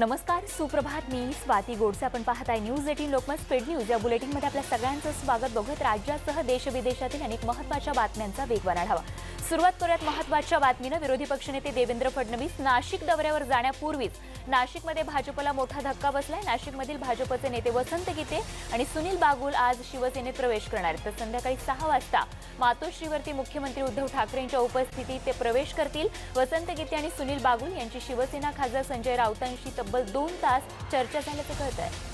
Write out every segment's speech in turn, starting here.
नमस्कार सुप्रभात. मी स्वाती गोडसे. आपण पाहत आहे news eighteen Lokmat speed news या बुलेटिनमध्ये आपल्या सगळ्यांचं स्वागत. बघत राज्यासह देशविदेशातील अनेक महत्त्वाच्या बातम्यांचा वेगवान आढावा. सुरुवात करूयात महत्त्वाच्या बातमीनं. विरोधी पक्षनेते देवेंद्र फडणवीस नाशिक दौऱ्यावर जाण्यापूर्वीच नाशिकमध्ये भाजपला मोठा धक्का बसलाय. नाशिकमधील भाजपचे नेते वसंत गीते आणि सुनील बागुल आज शिवसेनेत प्रवेश करणार तर संध्याकाळी सहा वाजता मातोश्रीवरती मुख्यमंत्री उद्धव ठाकरेंच्या उपस्थितीत ते प्रवेश करतील. वसंत गीते आणि सुनील बागुल यांची शिवसेना खासदार संजय राऊतांशी तब्बल दोन तास चर्चा झाल्याचं कळत आहे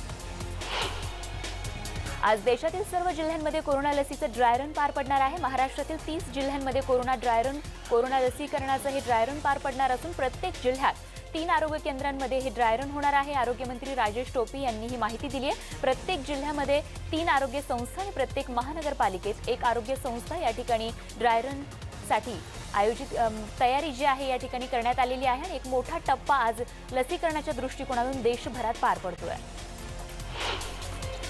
आज देशातील सर्व जिल्ह्यांमध्ये कोरोना लसीचं ड्रायरन पार पडणार आहे. महाराष्ट्रातील तीस जिल्ह्यांमध्ये कोरोना ड्रायरन कोरोना लसीकरणाचं हे ड्रायरन पार पडणार असून प्रत्येक जिल्ह्यात तीन आरोग्य केंद्रांमध्ये हे ड्रायरन होणार आहे. आरोग्यमंत्री राजेश टोपे यांनी ही माहिती दिली आहे. प्रत्येक जिल्ह्यामध्ये तीन आरोग्य संस्था आणि प्रत्येक महानगरपालिकेत एक आरोग्य संस्था या ठिकाणी ड्रायरनसाठी आयोजित तयारी जी आहे या ठिकाणी करण्यात आलेली आहे आणि एक मोठा टप्पा आज लसीकरणाच्या दृष्टिकोनातून देशभरात पार पडतोय.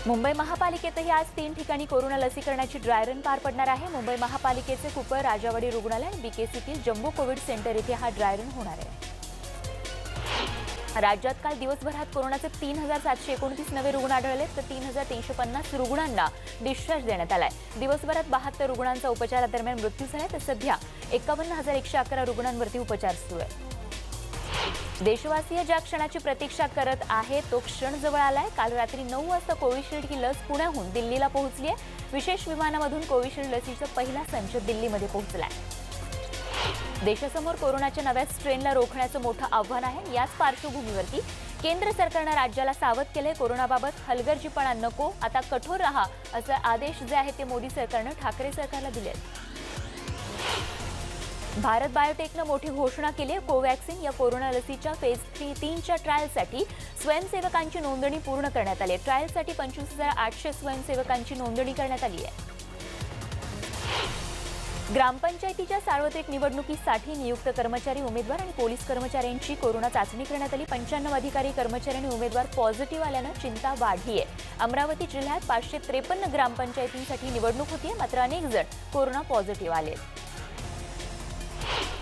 मुंबई महापालिकेतही आज तीन ठिकाणी कोरोना लसीकरणाची ड्रायरन पार पडणार आहे. मुंबई महापालिकेचे कुपर राजावाडी रुग्णालय आणि बीकेसीतील जम्बो कोविड सेंटर येथे हा ड्रायरन होणार आहे. राज्यात काल दिवसभरात कोरोनाचे तीन हजार सातशे एकोणतीस नवे रुग्ण आढळले तर तीन हजार तीनशे पन्नास रुग्णांना डिस्चार्ज देण्यात आलाय. दिवसभरात बहात्तर रुग्णांचा उपचारादरम्यान मृत्यू झाला तर सध्या एकावन्न हजार एकशे अकरा रुग्णांवरती उपचार सुरू आहे. देशवासीय ज्या क्षणाची प्रतीक्षा करत आहे तो क्षण जवळ आलाय. काल रात्री नऊ वाजता कोविशिल्ड ही लस पुण्याहून दिल्लीला पोहोचली आहे. विशेष विमानामधून कोविशिल्ड लसीचा पहिला संच दिल्लीमध्ये पोहोचलाय. देशासमोर कोरोनाच्या नव्या स्ट्रेनला रोखण्याचं मोठं आव्हान आहे. याच पार्श्वभूमीवरती केंद्र सरकारनं राज्याला सावध केलंय. कोरोनाबाबत हलगर्जीपणा नको आता कठोर रहा असे आदेश जे आहेत ते मोदी सरकारनं ठाकरे सरकारला दिले आहेत भारत बायोटेकनं मोठी घोषणा केली आहे. कोवॅक्सिन या कोरोना लसीच्या फेज थ्री तीनच्या ट्रायलसाठी स्वयंसेवकांची नोंदणी पूर्ण करण्यात आली आहे. ट्रायलसाठी पंचवीस हजार आठशे स्वयंसेवकांची नोंदणी करण्यात आली आहे. ग्रामपंचायतीच्या सार्वत्रिक निवडणुकीसाठी नियुक्त कर्मचारी उमेदवार आणि पोलीस कर्मचाऱ्यांची कोरोना चाचणी करण्यात आली. पंच्याण्णव अधिकारी कर्मचारी आणि उमेदवार पॉझिटिव्ह आल्यानं चिंता वाढली आहे अमरावती जिल्ह्यात पाचशे त्रेपन्न ग्रामपंचायतींसाठी निवडणूक होती मात्र अनेक जण कोरोना पॉझिटिव्ह आले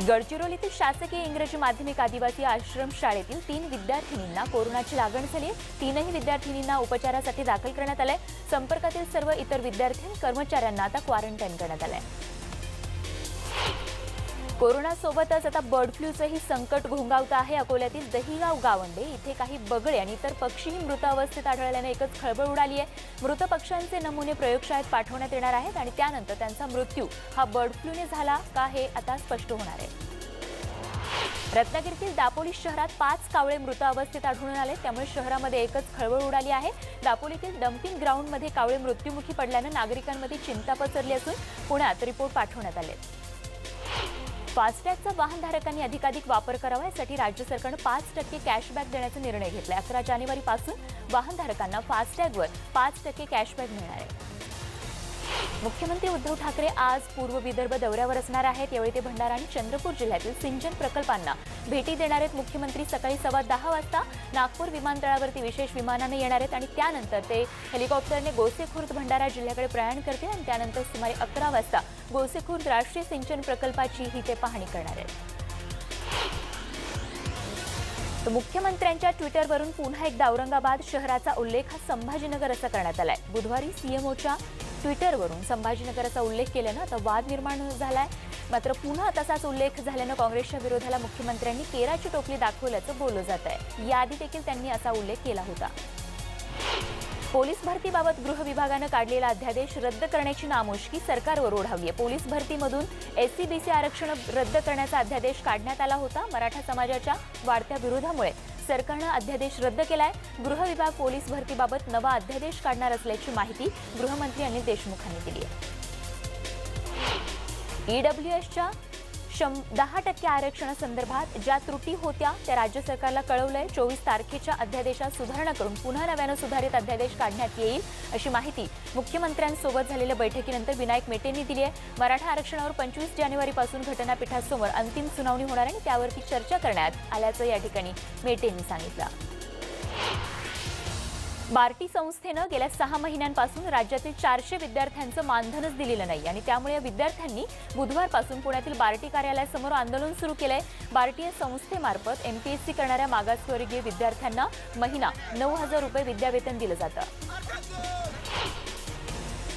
गडचिरोलीतील शासकीय इंग्रजी माध्यमिक आदिवासी आश्रम शाळेतील तीन विद्यार्थिनींना कोरोनाची लागण झाली. तीनही विद्यार्थिनींना उपचारासाठी दाखल करण्यात आलंय. संपर्कातील सर्व इतर विद्यार्थी कर्मचाऱ्यांना आता क्वारंटाईन करण्यात आलंय. कोरोनासोबतच आता बर्ड फ्लूचंही संकट घोंगावतं आहे. अकोल्यातील दहिगाव गावंडे इथे काही बगळे आणि इतर पक्षीही मृत अवस्थेत आढळल्याने एकच खळबळ उडाली आहे. मृत पक्ष्यांचे नमुने प्रयोगशाळेत पाठवण्यात येणार आहेत आणि त्यानंतर त्यांचा मृत्यू हा बर्ड फ्लूने झाला का हे आता स्पष्ट होणार आहे. रत्नागिरीतील दापोली शहरात पाच कावळे मृत अवस्थेत आढळून आले. त्यामुळे शहरामध्ये एकच खळबळ उडाली आहे. दापोलीतील डम्पिंग ग्राउंडमध्ये कावळे मृत्युमुखी पडल्यानं नागरिकांमध्ये चिंता पसरली असून पुण्यात रिपोर्ट पाठवण्यात आले. फास्टॅगचा वाहनधारकांनी अधिकाधिक वापर करावा यासाठी राज्य सरकारनं पाच टक्के कॅशबॅक देण्याचा निर्णय घेतला अकरा जानेवारीपासून वाहनधारकांना फास्टॅगवर पाच टक्के कॅशबॅक मिळणार आहे. मुख्यमंत्री उद्धव ठाकरे आज पूर्व विदर्भ दौऱ्यावर असणार आहेत. यावेळी ते भंडारा आणि चंद्रपूर जिल्ह्यातील सिंचन प्रकल्पांना भेटी देणार आहेत. मुख्यमंत्री सकाळी सव्वा दहा वाजता नागपूर विमानतळावरती विशेष विमानानं येणार आहेत आणि त्यानंतर ते हेलिकॉप्टरने गोसेखुर्द भंडारा जिल्ह्याकडे प्रयाण करतील आणि त्यानंतर सुमारे अकरा वाजता गोसेखुर्द राष्ट्रीय सिंचन प्रकल्पाचीही ते पाहणी करणार आहेत. मुख्यमंत्र्यांच्या ट्विटरवरून पुन्हा एकदा औरंगाबाद शहराचा उल्लेख हा संभाजीनगर असा करण्यात आलाय. बुधवारी सीएमओच्या ट्विटरवरून संभाजीनगराचा उल्लेख केल्यानं आता वाद निर्माण झालाय. मात्र पुन्हा तसाच उल्लेख झाल्यानं काँग्रेसच्या विरोधाला मुख्यमंत्र्यांनी केराची टोपली दाखवल्याचं बोललं जात आहे. याआधी देखील त्यांनी असा उल्लेख केला होता. पोलीस भरतीबाबत गृह विभागानं काढलेला अध्यादेश रद्द करण्याची नामुष्की सरकारवर ओढावली आहे पोलीस भरतीमधून एस सी बी सी आरक्षण रद्द करण्याचा अध्यादेश काढण्यात आला होता. मराठा समाजाच्या वाढत्या विरोधामुळे. सरकारनं अध्यादेश रद्द केलाय. गृह विभाग पोलीस भरतीबाबत नवा अध्यादेश काढणार असल्याची माहिती गृहमंत्री अनिल देशमुखांनी दिली आहे. ईडब्ल्यूएसच्या शं दहा टक्के आरक्षणासंदर्भात ज्या त्रुटी होत्या त्या राज्य सरकारला कळवलंय. चोवीस तारखेच्या अध्यादेशात सुधारणा करून पुन्हा नव्यानं सुधारित अध्यादेश काढण्यात येईल अशी माहिती मुख्यमंत्र्यांसोबत झालेल्या बैठकीनंतर विनायक मेटेंनी दिली आहे. मराठा आरक्षणावर पंचवीस जानेवारीपासून घटनापीठासमोर अंतिम सुनावणी होणार आहे आणि त्यावरती चर्चा करण्यात आल्याचं या ठिकाणी मेटेंनी सांगितलं. बार्टी संस्थेनं गेल्या सहा महिन्यांपासून राज्यातील चारशे विद्यार्थ्यांचं मानधनच दिलेलं नाही. आणि त्यामुळे या विद्यार्थ्यांनी बुधवारपासून पुण्यातील बार्टी कार्यालयासमोर आंदोलन सुरू केलंय. बार्टी या संस्थेमार्फत एम पी एस सी करणाऱ्या मागासवर्गीय विद्यार्थ्यांना महिना नऊ हजार रुपये विद्यावेतन दिलं जातं.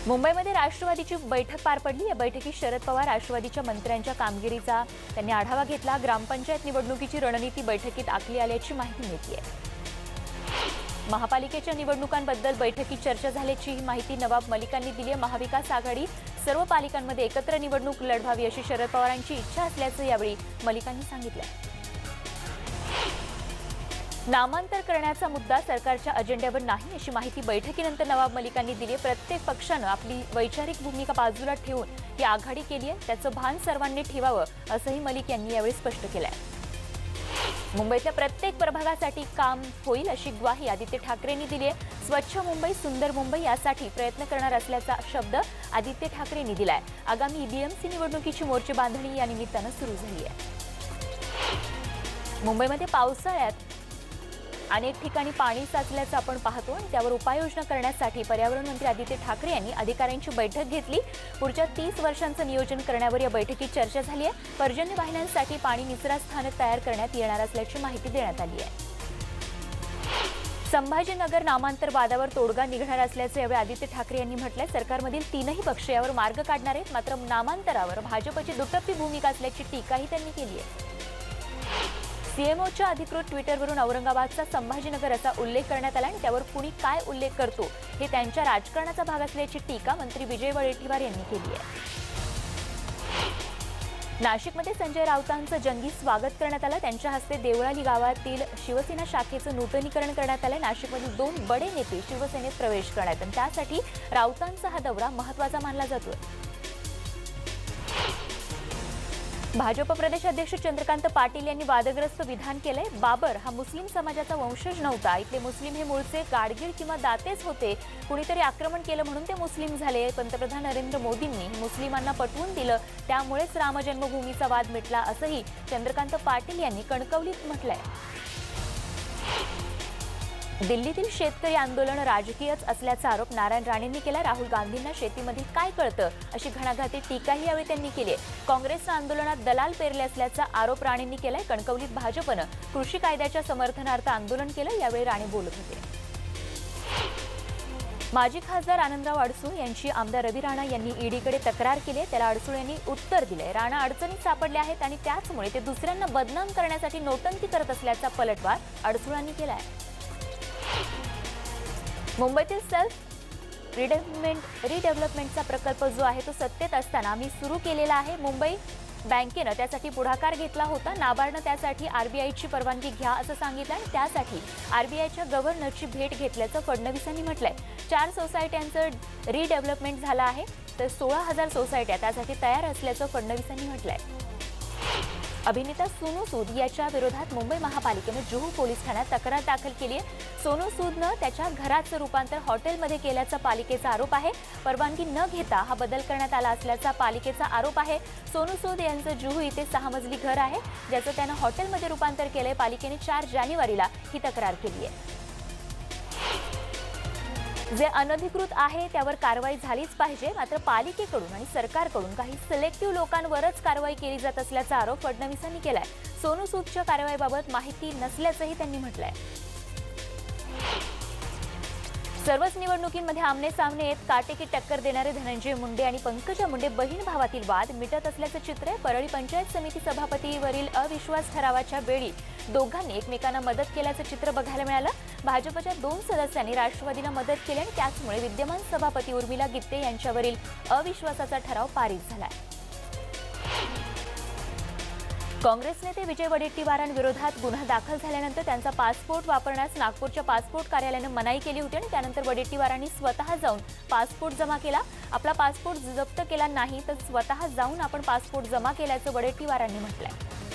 मुंबईमध्ये राष्ट्रवादीची बैठक पार पडली. या बैठकीत शरद पवार राष्ट्रवादीच्या मंत्र्यांच्या कामगिरीचा त्यांनी आढावा घेतला. ग्रामपंचायत निवडणुकीची रणनीती बैठकीत आखली आल्याची माहिती मिळते आहे महापालिकेच्या निवडणुकांबद्दल बैठकीत चर्चा झाल्याची ही माहिती नवाब मलिकांनी दिली आहे. महाविकास आघाडी सर्व पालिकांमध्ये एकत्र निवडणूक लढवावी अशी शरद पवारांची इच्छा असल्याचं यावेळी मलिकांनी सांगितलं. नामांतर करण्याचा मुद्दा सरकारच्या अजेंड्यावर नाही अशी माहिती बैठकीनंतर नवाब मलिकांनी दिली आहे. प्रत्येक पक्षानं आपली वैचारिक भूमिका बाजूला ठेवून ही आघाडी केली आहे. त्याचं भान सर्वांनी ठेवावं असंही मलिक यांनी यावेळी स्पष्ट केलं आहे मुंबईतल्या प्रत्येक प्रभागासाठी काम होईल अशी ग्वाही आदित्य ठाकरेंनी दिली आहे. स्वच्छ मुंबई सुंदर मुंबई यासाठी प्रयत्न करणार असल्याचा शब्द आदित्य ठाकरेंनी दिलाय. आगामी ईबीएमसी निवडणुकीची मोर्चे बांधणी या निमित्तानं सुरू झाली आहे. मुंबईमध्ये पावसाळ्यात अनेक ठिकाणी पाणी साचल्याचं आपण पाहतो आणि त्यावर उपाययोजना करण्यासाठी पर्यावरण मंत्री आदित्य ठाकरे यांनी अधिकाऱ्यांची बैठक घेतली. पुढच्या तीस वर्षांचं नियोजन करण्यावर या बैठकीत चर्चा झाली आहे. पर्जन्य वाहिन्यांसाठी पाणी निचरा स्थानक तयार करण्यात येणार असल्याची माहिती देण्यात आली आहे. संभाजीनगर नामांतर वादावर तोडगा निघणार असल्याचं यावेळी आदित्य ठाकरे यांनी म्हटलंय. सरकारमधील तीनही पक्ष यावर मार्ग काढणार आहेत. मात्र नामांतरावर भाजपची दुटप्पी भूमिका असल्याची टीकाही त्यांनी केली आहे. सीएमओच्या अधिकृत ट्विटरवरून औरंगाबादचा संभाजीनगर असा उल्लेख करण्यात आला आणि त्यावर कुणी काय उल्लेख करतो हे त्यांच्या राजकारणाचा भाग असल्याची टीका मंत्री विजय वडेट्टीवार यांनी केली आहे. नाशिकमध्ये संजय राऊतांचं जंगी स्वागत करण्यात आलं. त्यांच्या हस्ते देवळाली गावातील शिवसेना शाखेचं नूतनीकरण करण्यात आलं. नाशिकमधील दोन बडे नेते शिवसेनेत प्रवेश करण्यात आणि त्यासाठी राऊतांचा हा दौरा महत्त्वाचा मानला जातोय. भाजप प्रदेशाध्यक्ष चंद्रकांत पाटील यांनी वादग्रस्त विधान केलंय. बाबर हा मुस्लिम समाजाचा वंशज नव्हता. इथले मुस्लिम हे मूळचे गाडगीळ किंवा दातेच होते. कुणीतरी आक्रमण केलं म्हणून ते मुस्लिम झाले. पंतप्रधान नरेंद्र मोदींनी मुस्लिमांना पटवून दिलं. त्यामुळेच रामजन्मभूमीचा वाद मिटला असंही चंद्रकांत पाटील यांनी कणकवलीत म्हटलंय. दिल्लीतील शेतकरी आंदोलन राजकीयच असल्याचा आरोप नारायण राणेंनी केला. राहुल गांधींना शेतीमध्ये काय कळतं अशी घणाघाती टीकाही यावेळी त्यांनी केली आहे. काँग्रेसनं आंदोलनात दलाल पेरले असल्याचा आरोप राणेंनी केलाय. कणकवलीत भाजपनं कृषी कायद्याच्या समर्थनार्थ आंदोलन केलं यावेळी राणे बोलत होते. माजी खासदार आनंदराव अडसूळ यांची आमदार रवी राणा यांनी ईडीकडे तक्रार केली त्याला अडसूळ यांनी उत्तर दिले राणा अडचणीत सापडले आहेत आणि त्याचमुळे ते दुसऱ्यांना बदनाम करण्यासाठी नोटंकी करत असल्याचा पलटवार अडसूळांनी केला आहे मुंबईतील सेल्फ रिडेव्हमेंट रिडेव्हलपमेंटचा प्रकल्प जो आहे तो सत्तेत असताना मी सुरू केलेला आहे. मुंबई बँकेनं त्यासाठी पुढाकार घेतला होता. नाबार्डनं त्यासाठी आरबीआयची परवानगी घ्या असं सांगितलं आणि त्यासाठी आरबीआयच्या गव्हर्नरची भेट घेतल्याचं फडणवीसांनी म्हटलंय. चार सोसायट्यांचं रिडेव्हलपमेंट झालं आहे. तर सोळा हजार सोसायट्या त्यासाठी तयार असल्याचं फडणवीसांनी म्हटलंय. अभिनेता सोनू सूद याच्या विरोधात मुंबई महापालिकेनं जुहू पोलीस ठाण्यात तक्रार दाखल केली आहे. सोनू सूदनं त्याच्या घराचं रूपांतर हॉटेलमध्ये केल्याचा पालिकेचा आरोप आहे. परवानगी न घेता हा बदल करण्यात आला असल्याचा पालिकेचा आरोप आहे. सोनू सूद यांचं जुहू इथे सहा मजली घर आहे ज्याचं त्यानं हॉटेलमध्ये रूपांतर केलंय. पालिकेने चार जानेवारीला ही तक्रार केली आहे. जे अनधिकृत आहे त्यावर कारवाई झालीच पाहिजे मात्र पालिकेकडून आणि सरकारकडून काही सिलेक्टिव्ह लोकांवरच कारवाई केली जात असल्याचा आरोप फडणवीसांनी केलाय. सोनू सूदच्या कारवाईबाबत माहिती नसल्याचंही त्यांनी म्हटलंय. सर्वच निवडणुकीमध्ये आमने सामने येत काटेकी टक्कर देणारे धनंजय मुंडे आणि पंकजा मुंडे बहीण भावातील वाद मिटत असल्याचं चित्र आहे परळी पंचायत समिती सभापतीवरील अविश्वास ठरावाच्या वेळी दोघांनी एकमेकांना मदत केल्याचं चित्र बघायला मिळालं. भाजपच्या दोन सदस्यांनी राष्ट्रवादीला मदत केली आणि त्याचमुळे विद्यमान सभापती उर्मिला गित्ते यांच्यावरील अविश्वासाचा ठराव पारित झाला आहे काँग्रेस नेते विजय वडेट्टीवारांविरोधात गुन्हा दाखल झाल्यानंतर त्यांचा पासपोर्ट वापरण्यास नागपूरच्या पासपोर्ट कार्यालयानं मनाई केली होती आणि त्यानंतर वडेट्टीवारांनी स्वतः जाऊन पासपोर्ट जमा केला. आपला पासपोर्ट जप्त केला नाही तर स्वतः जाऊन आपण पासपोर्ट जमा केल्याचं वडेट्टीवारांनी म्हटलंय.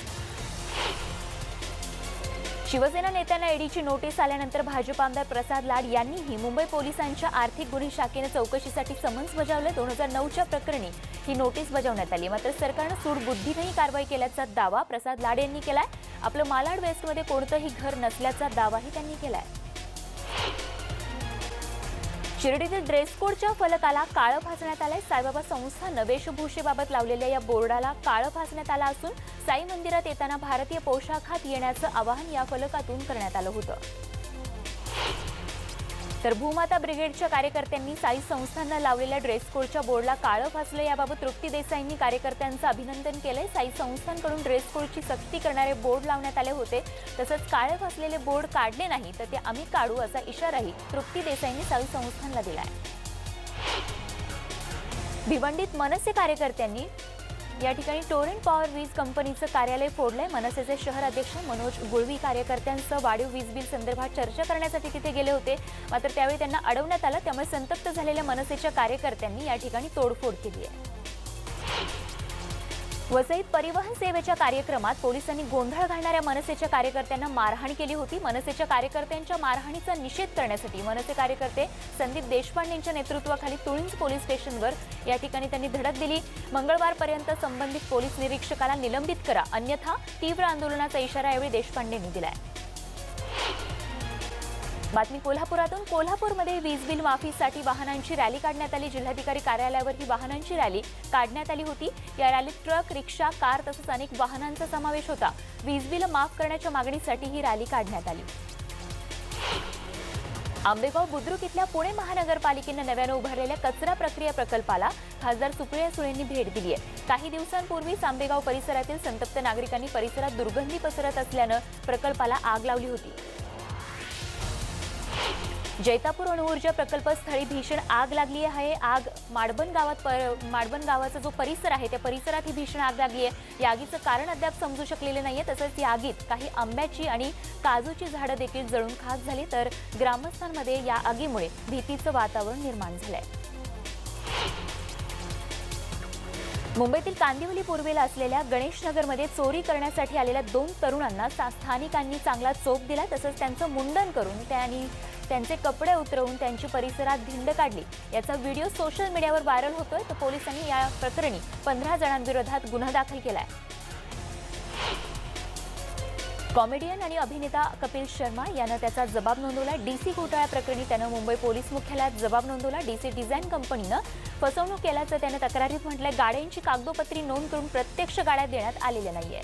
शिवसेना नेत्यांना ईडीची नोटीस आल्यानंतर भाजप आमदार प्रसाद लाड यांनीही मुंबई पोलिसांच्या आर्थिक गुन्हे शाखेनं चौकशीसाठी समन्स बजावलं. दोन हजार नऊच्या प्रकरणी ही नोटीस बजावण्यात आली. मात्र सरकारनं सूडबुद्धीनंही कारवाई केल्याचा दावा प्रसाद लाड यांनी केलाय. आपलं मालाड वेस्टमध्ये कोणतंही घर नसल्याचा दावाही त्यांनी केलाय. शिर्डीतील ड्रेस कोडच्या फलकाला काळं फासण्यात आलंय. साईबाबा संस्थानं वेशभूषेबाबत लावलेल्या या बोर्डाला काळं फासण्यात आलं असून साई मंदिरात येताना भारतीय पोशाखात येण्याचं आवाहन या फलकातून करण्यात आलं होतं. तर भूमाता ब्रिगेडच्या कार्यकर्त्यांनी साई संस्थांना लावलेल्या ड्रेस कोडच्या बोर्डला काळं फासलं. याबाबत तृप्ती देसाईंनी कार्यकर्त्यांचं अभिनंदन केलंय. साई संस्थांकडून ड्रेस कोडची सक्ती करणारे बोर्ड लावण्यात आले होते. तसंच काळे फासलेले बोर्ड काढले नाही तर ते आम्ही काढू असा इशाराही तृप्ती देसाईंनी साई संस्थानला दिलाय. भिवंडीत मनसे कार्यकर्त्यांनी या ठिकाणी टोरेंट पॉवर वीज कंपनीचं कार्यालय फोडलंय. मनसेचे शहर अध्यक्ष मनोज गुळवी कार्यकर्त्यांचं वाढीव वीज बिल संदर्भात चर्चा करण्यासाठी तिथे गेले होते. मात्र त्यावेळी त्यांना अडवण्यात आलं. त्यामुळे संतप्त झालेल्या मनसेच्या कार्यकर्त्यांनी या ठिकाणी तोडफोड केली आहे. वसईत परिवहन सेवेच्या कार्यक्रमात पोलिसांनी गोंधळ घालणाऱ्या मनसेच्या कार्यकर्त्यांना मारहाण केली होती. मनसेच्या कार्यकर्त्यांच्या मारहाणीचा निषेध करण्यासाठी मनसे कार्यकर्ते संदीप देशपांडेंच्या नेतृत्वाखाली तुळींज पोलीस स्टेशनवर या ठिकाणी त्यांनी धडक दिली. मंगळवारपर्यंत संबंधित पोलीस निरीक्षकाला निलंबित करा. अन्यथा तीव्र आंदोलनाचा इशारा यावेळी देशपांडेंनी दिलाय. बातमी कोल्हापुरातून. कोल्हापूरमध्ये वीज बिल माफीसाठी वाहनांची रॅली काढण्यात आली. जिल्हाधिकारी कार्यालयावर ही वाहनांची रॅली काढण्यात आली होती. या रॅलीत ट्रक रिक्षा कार तसंच अनेक वाहनांचा समावेश होता. वीज बिल माफ करण्याच्या मागणीसाठी ही रॅली काढण्यात आली. आंबेगाव बुद्रुक इथल्या पुणे महानगरपालिकेनं नव्यानं उभारलेल्या कचरा प्रक्रिया प्रकल्पाला खासदार सुप्रिया सुळेंनी भेट दिली आहे. काही दिवसांपूर्वीच आंबेगाव परिसरातील संतप्त नागरिकांनी परिसरात दुर्गंधी पसरत असल्यानं प्रकल्पाला आग लावली होती. जैतापूर अणुऊर्जा प्रकल्प स्थळी भीषण आग लागली आहे. आग माडबन गावात पर- माडबन गावाचा जो परिसर आहे त्या परिसरात ही भीषण आग लागली आहे. या आगीचं कारण अद्याप समजू शकलेलं नाही आहे तसंच या आगीत काही आंब्याची आणि काजूची झाडं देखील जळून खाक झाली. तर ग्रामस्थांमध्ये या आगीमुळे भीतीचं वातावरण निर्माण झालं आहे मुंबईतील कांदिवली पूर्वेला असलेल्या गणेशनगरमध्ये चोरी करण्यासाठी आलेल्या दोन तरुणांना स्थानिकांनी चांगला चोप दिला तसंच त्यांचं मुंडन करून त्यांनी त्यांचे कपडे उतरवून त्यांची परिसरात धिंड काढली. याचा व्हिडिओ सोशल मीडियावर व्हायरल होतोय तर पोलिसांनी या प्रकरणी पंधरा जणांविरोधात गुन्हा दाखल केला आहे कॉमेडियन आणि अभिनेता कपिल शर्मा यानं त्याचा जबाब नोंदवला. डीसी घोटाळ्या प्रकरणी त्यानं मुंबई पोलीस मुख्यालयात जबाब नोंदवला. डीसी डिझाईन कंपनीनं फसवणूक केल्याचं त्यानं तक्रारीत म्हटलंय. गाड्यांची कागदोपत्री नोंद करून प्रत्यक्ष गाड्या देण्यात आलेल्या नाहीये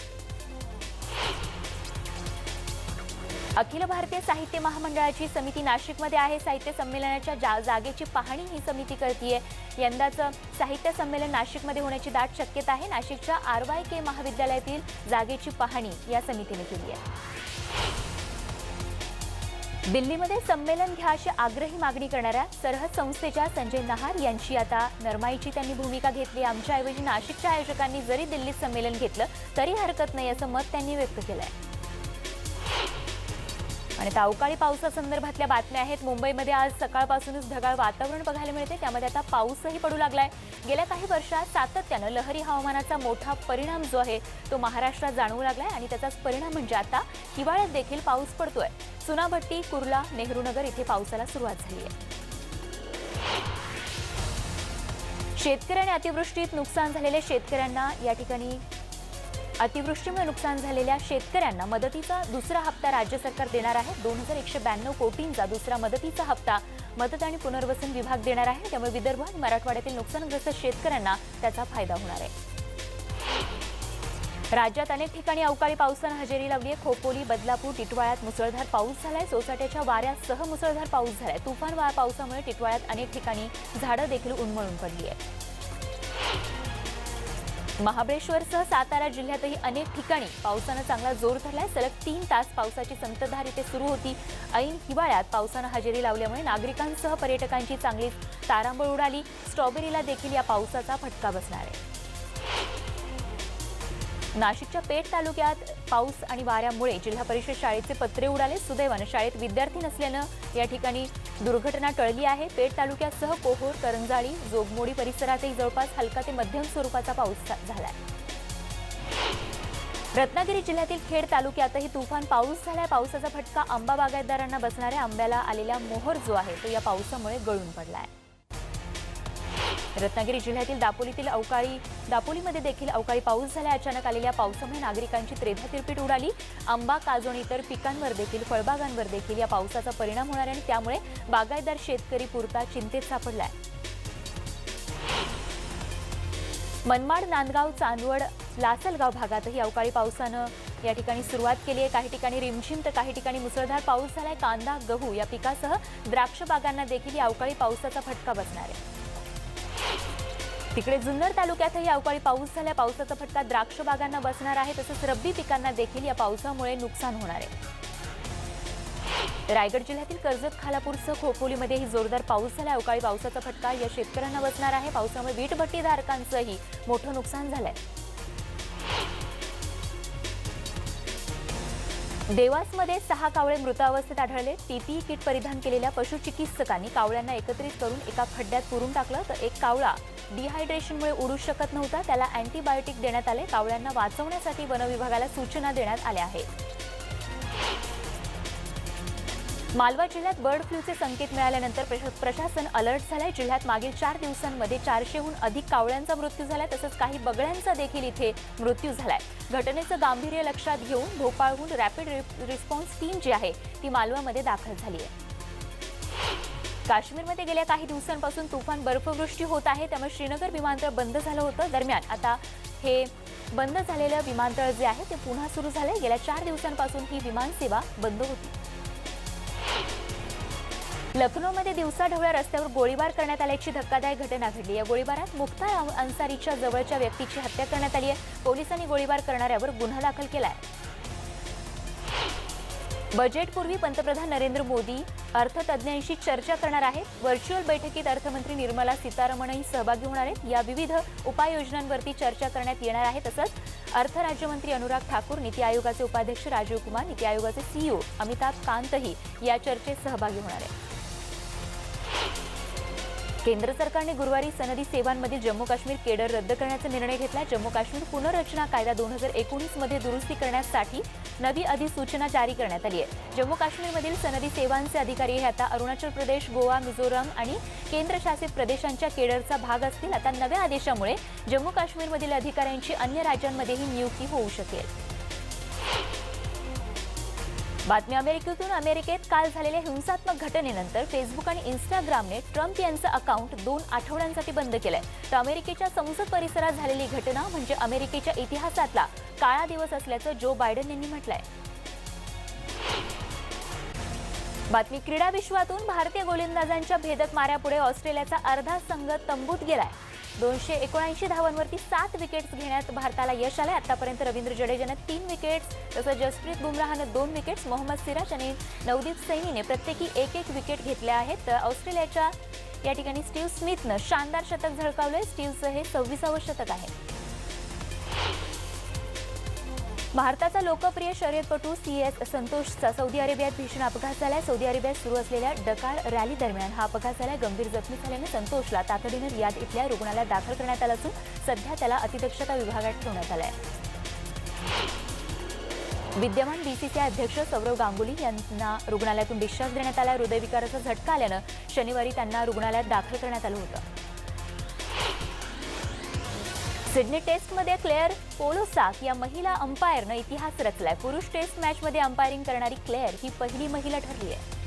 अखिल भारतीय साहित्य महामंडळाची समिती नाशिकमध्ये आहे. साहित्य संमेलनाच्या जा जागेची पाहणी ही समिती करते यंदाचं साहित्य संमेलन नाशिकमध्ये होण्याची दाट शक्यता आहे. नाशिकच्या आर वाय के महाविद्यालयातील जागेची पाहणी या समितीने केली आहे. दिल्लीमध्ये संमेलन घ्या अशी आग्रही मागणी करणाऱ्या सरहद संस्थेच्या संजय नहार यांची आता नरमाईची त्यांनी भूमिका घेतली. आमच्याऐवजी नाशिकच्या आयोजकांनी जरी दिल्लीत संमेलन घेतलं तरी हरकत नाही असं मत त्यांनी व्यक्त केलं आहे आणि आता अवकाळी पावसासंदर्भातल्या बातम्या आहेत. मुंबईमध्ये आज सकाळपासूनच ढगाळ वातावरण बघायला मिळते. त्यामध्ये आता पाऊसही पडू लागलाय. गेल्या काही वर्षात सातत्यानं लहरी हवामानाचा मोठा परिणाम जो आहे तो महाराष्ट्रात जाणवू लागलाय आणि त्याचाच परिणाम म्हणजे आता हिवाळ्यात देखील पाऊस पडतोय. सुनाभट्टी कुर्ला नेहरूनगर इथे पावसाला सुरुवात झाली आहे शेतकऱ्यांनी अतिवृष्टीत नुकसान झालेल्या शेतकऱ्यांना या ठिकाणी अतिवृष्टीमुळे नुकसान झालेल्या शेतकऱ्यांना मदतीचा दुसरा हप्ता राज्य सरकार देणार आहे. दोन हजार एकशे ब्याण्णव कोटींचा दुसरा मदतीचा हप्ता मदत आणि पुनर्वसन विभाग देणार आहे. त्यामुळे विदर्भ आणि मराठवाड्यातील नुकसानग्रस्त शेतकऱ्यांना त्याचा फायदा होणार आहे. राज्यात अनेक ठिकाणी अवकाळी पावसानं हजेरी लावली आहे. खोपोली बदलापूर टिटवाळ्यात मुसळधार पाऊस झालाय. सोसाट्याच्या वाऱ्यासह मुसळधार पाऊस झालाय. तुफान वा पावसामुळे टिटवाळ्यात अनेक ठिकाणी झाडं देखील उन्मळून पडली आहेत. महाबळेश्वरसह सातारा जिल्ह्यातही अनेक ठिकाणी पावसानं चांगला जोर धरलाय. सलग तीन तास पावसाची संततधार इथे सुरू होती. ऐन हिवाळ्यात पावसानं हजेरी लावल्यामुळे नागरिकांसह पर्यटकांची चांगलीच तारांबळ उडाली. स्ट्रॉबेरीला देखील या पावसाचा फटका बसणार आहे. नाशिकच्या पेठ तालुक्यात पाऊस आणि वाऱ्यामुळे जिल्हा परिषद शाळेचे पत्रे उडाले. सुदैवानं शाळेत विद्यार्थी नसल्यानं या ठिकाणी दुर्घटना टळली आहे. पेठ तालुक्यासह कोहोर करंजाळी जोगमोडी परिसरातही जवळपास हलका ते मध्यम स्वरूपाचा पाऊस झा- रत्नागिरी जिल्ह्यातील खेड तालुक्यातही तुफान पाऊस झालाय. पावसाचा फटका आंबा बागायतदारांना बसणाऱ्या आंब्याला आलेला मोहर जो आहे तो या पावसामुळे गळून पडला आहे रत्नागिरी जिल्ह्यातील दापोलीतील अवकाळी दापोलीमध्ये देखील अवकाळी पाऊस झाला. अचानक आलेल्या पावसामुळे नागरिकांची त्रेधा तिरपीट उडाली. आंबा काजून इतर पिकांवर देखील फळबागांवर देखील या पावसाचा परिणाम होणार आहे आणि त्यामुळे बागायतदार शेतकरी पुरता चिंतेत सापडलाय. मनमाड नांदगाव चांदवड लासलगाव भागातही अवकाळी पावसानं या ठिकाणी सुरुवात केली आहे. काही ठिकाणी रिमझिम तर काही ठिकाणी मुसळधार पाऊस झालाय. कांदा गहू या पिकासह द्राक्ष बागांना देखील या अवकाळी पावसाचा फटका बसणार आहे. तिकडे जुन्नर तालुक्यातही अवकाळी पाऊस झाल्या पावसाचा फटका द्राक्ष बागांना बसणार आहे. तसंच रब्बी पिकांना देखील या पावसामुळे नुकसान होणार आहे. रायगड जिल्ह्यातील कर्जत खालापूरसह खोपोलीमध्येही जोरदार पाऊस झाला. अवकाळी पावसाचा फटका या शेतकऱ्यांना बसणार आहे. पावसामुळे वीटभट्टीधारकांचंही मोठं नुकसान झालंय. देवासमध्ये सहा कावळे मृतावस्थेत आढळले. पीपीई किट परिधान केलेल्या पशुचिकित्सकांनी कावळ्यांना एकत्रित करून एका खड्ड्यात पुरून टाकलं. तर एक कावळा डिहायड्रेशनमुळे उडू शकत नव्हता. त्याला अँटीबायोटिक देण्यात आले. कावळ्यांना वाचवण्यासाठी वनविभागाला सूचना देण्यात आल्या आहेत. मालवा जिल्ह्यात बर्ड फ्लूचे संकेत मिळाल्यानंतर प्रशा- प्रशासन अलर्ट झालंय. जिल्ह्यात मागील चार दिवसांमध्ये चारशेहून अधिक कावळ्यांचा मृत्यू झालाय तसंच काही बगळ्यांचा देखील इथे मृत्यू झालाय. घटनेचं गांभीर्य लक्षात घेऊन भोपाळहून रॅपिड रि- रिस्पॉन्स टीम जी आहे ती मालवामध्ये दाखल झाली आहे. काश्मीरमध्ये गेल्या काही दिवसांपासून तुफान बर्फवृष्टी होत आहे. त्यामुळे श्रीनगर विमानतळ बंद झालं होतं. दरम्यान आता हे बंद झालेलं विमानतळ जे आहे ते पुन्हा सुरू झालंय. गेल्या चार दिवसांपासून ही विमानसेवा बंद होती. लखनौमध्ये दिवसाढवळ्या रस्त्यावर गोळीबार करण्यात आल्याची धक्कादायक घटना घडली. या गोळीबारात मुख्तार अन्सारीच्या जवळच्या व्यक्तीची हत्या करण्यात आली आहे. पोलिसांनी गोळीबार करणाऱ्यावर गुन्हा दाखल केला आहे बजेटपूर्वी पंतप्रधान नरेंद्र मोदी अर्थतज्ज्ञांशी चर्चा करणार आहेत. व्हर्च्युअल बैठकीत अर्थमंत्री निर्मला सीतारमणही सहभागी होणार आहेत. या विविध उपाययोजनांवरती चर्चा करण्यात येणार आहे. तसंच अर्थ राज्यमंत्री अनुराग ठाकूर नीती आयोगाचे उपाध्यक्ष राजीव कुमार नीती आयोगाचे सीईओ अमिताभ कांतही या चर्चेत सहभागी होणार आहेत. केंद्र सरकारने गुरुवारी सनदी सेवांमधील जम्मू काश्मीर केडर रद्द करण्याचा निर्णय घेतला. जम्मू काश्मीर पुनर्रचना कायदा दोन हजार एकोणीसमध्ये दुरुस्ती करण्यासाठी नवी अधिसूचना जारी करण्यात आली आहे. जम्मू काश्मीरमधील सनदी सेवांचे अधिकारी हे आता अरुणाचल प्रदेश गोवा मिझोरम आणि केंद्रशासित प्रदेशांच्या केडरचा भाग असतील. आता नव्या आदेशामुळे जम्मू काश्मीरमधील अधिकाऱ्यांची अन्य राज्यांमध्येही नियुक्ती होऊ शकेल. बातमी अमेरिकेतून अमेरिकेत काल झालेल्या हिंसात्मक घटनेनंतर फेसबुक आणि इन्स्टाग्रामने ट्रम्प यांचं अकाउंट दोन आठवड्यांसाठी बंद केलंय. तर अमेरिकेच्या संसद परिसरात झालेली घटना म्हणजे अमेरिकेच्या इतिहासातला काळा दिवस असल्याचं जो बायडन यांनी म्हटलंय. बातमी क्रीडा विश्वातून भारतीय गोलंदाजांच्या भेदक माऱ्यापुढे ऑस्ट्रेलियाचा अर्धा संघ तंबूत गेलाय. दोनशे एकोणऐंशी धावांवरती सात विकेट्स घेण्यात भारताला यश आलंय. आतापर्यंत रवींद्र जडेजानं तीन विकेट्स तसंच जसप्रीत बुमराहनं दोन विकेट्स मोहम्मद सिराज आणि नवदीप सैनीने प्रत्येकी एक एक विकेट घेतल्या आहेत. तर ऑस्ट्रेलियाच्या या ठिकाणी स्टीव्ह स्मिथनं शानदार शतक झळकावलंय. स्टीव्हचं हे सव्वीसावं शतक आहे. भारताचा लोकप्रिय शर्यतपटू सी एस संतोषचा सौदी अरेबियात भीषण अपघात झालाय. सौदी अरेबियात सुरू असलेल्या डकार रॅली दरम्यान हा अपघात झालाय. गंभीर जखमी झाल्याने संतोषला तातडीनं रियाद इथल्या रुग्णालयात दाखल करण्यात आलं असून सध्या त्याला अतिदक्षता विभागात ठेवण्यात आलंय. विद्यमान बीसीसीआय अध्यक्ष सौरव गांगुली यांना रुग्णालयातून डिस्चार्ज देण्यात आला. हृदयविकाराचा झटका आल्यानं शनिवारी त्यांना रुग्णालयात दाखल करण्यात आलं होतं. सिडनी टेस्टमध्ये क्लेअर पोलोसाक या महिला अंपायरनं इतिहास रचलाय. पुरुष टेस्ट मॅचमध्ये अंपायरिंग करणारी क्लेअर ही पहिली महिला ठरली आहे.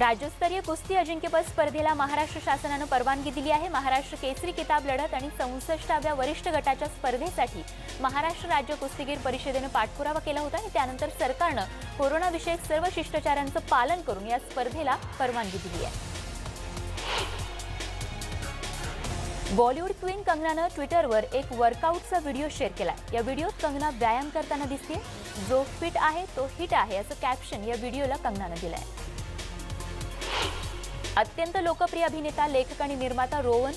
राज्यस्तरीय कुस्ती अजिंक्यपद स्पर्धेला महाराष्ट्र शासनानं परवानगी दिली आहे. महाराष्ट्र केसरी किताब लढत आणि चौसष्टाव्या वरिष्ठ गटाच्या स्पर्धेसाठी महाराष्ट्र राज्य कुस्तीगीर परिषदेनं पाठपुरावा केला होता आणि त्यानंतर सरकारनं कोरोनाविषयक सर्व शिष्टाचारांचं पालन करून या स्पर्धेला परवानगी दिली आहे. बॉलिवूड क्वीन कंगनानं ट्विटरवर एक वर्कआउटचा व्हिडिओ शेअर केला या व्हिडिओत कंगना व्यायाम करताना दिसते जो फिट आहे तो हिट आहे असं कॅप्शन या व्हिडिओला कंगनानं दिलंय. अत्यंत लोकप्रिय अभिनेता लेखक आणि निर्माता रोवन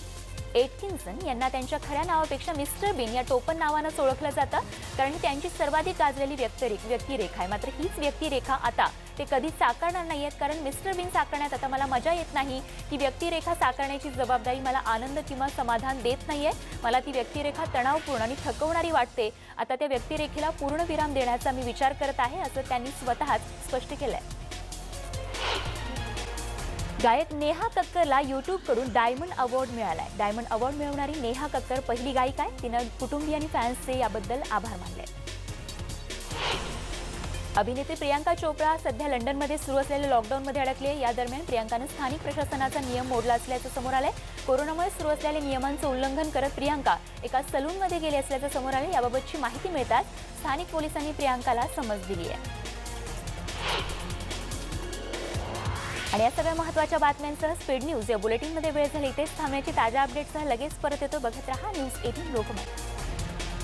एटकिन्सन यांना त्यांच्या खऱ्या नावापेक्षा मिस्टर बीन या टोपण नावानंच ओळखलं जातं. कारण ही त्यांची सर्वाधिक गाजलेली व्यक्तिरे व्यक्तिरेखा आहे. मात्र हीच व्यक्तिरेखा आता ते कधीच साकारणार नाही आहेत कारण मिस्टर बीन साकारण्यात आता मला मजा येत नाही. ती व्यक्तिरेखा साकारण्याची जबाबदारी मला आनंद किंवा समाधान देत नाही आहे मला ती व्यक्तिरेखा तणावपूर्ण आणि थकवणारी वाटते. आता त्या व्यक्तिरेखेला पूर्णविराम देण्याचा मी विचार करत आहे असं त्यांनी स्वतःच स्पष्ट केलंय. गायक नेहा कक्करला कडून डायमंड अवॉर्ड मिळालाय. डायमंड अवॉर्ड मिळवणारी नेहा कक्कर पहिली गायिका आहे. तिनं कुटुंबीय आणि फॅन्सचे याबद्दल आभार मानले. अभिनेत्री प्रियांका चोप्रा सध्या लंडनमध्ये सुरू असलेल्या लॉकडाऊनमध्ये अडकली या दरम्यान प्रियांकानं स्थानिक प्रशासनाचा नियम मोडला असल्याचं समोर आलंय. कोरोनामुळे सुरू असलेल्या नियमांचं उल्लंघन करत प्रियांका एका सलूनमध्ये गेली असल्याचं समोर आलं याबाबतची माहिती मिळताच स्थानिक पोलिसांनी प्रियांकाला समज दिली आहे. आणि या सगळ्या महत्त्वाच्या बातम्यांसह स्पीड न्यूज या बुलेटिनमध्ये वेळ झाली. इथेच थांबण्याची ताज्या अपडेटसह लगेच परत येतो. बघत रहा न्यूज एटीन लोकमत.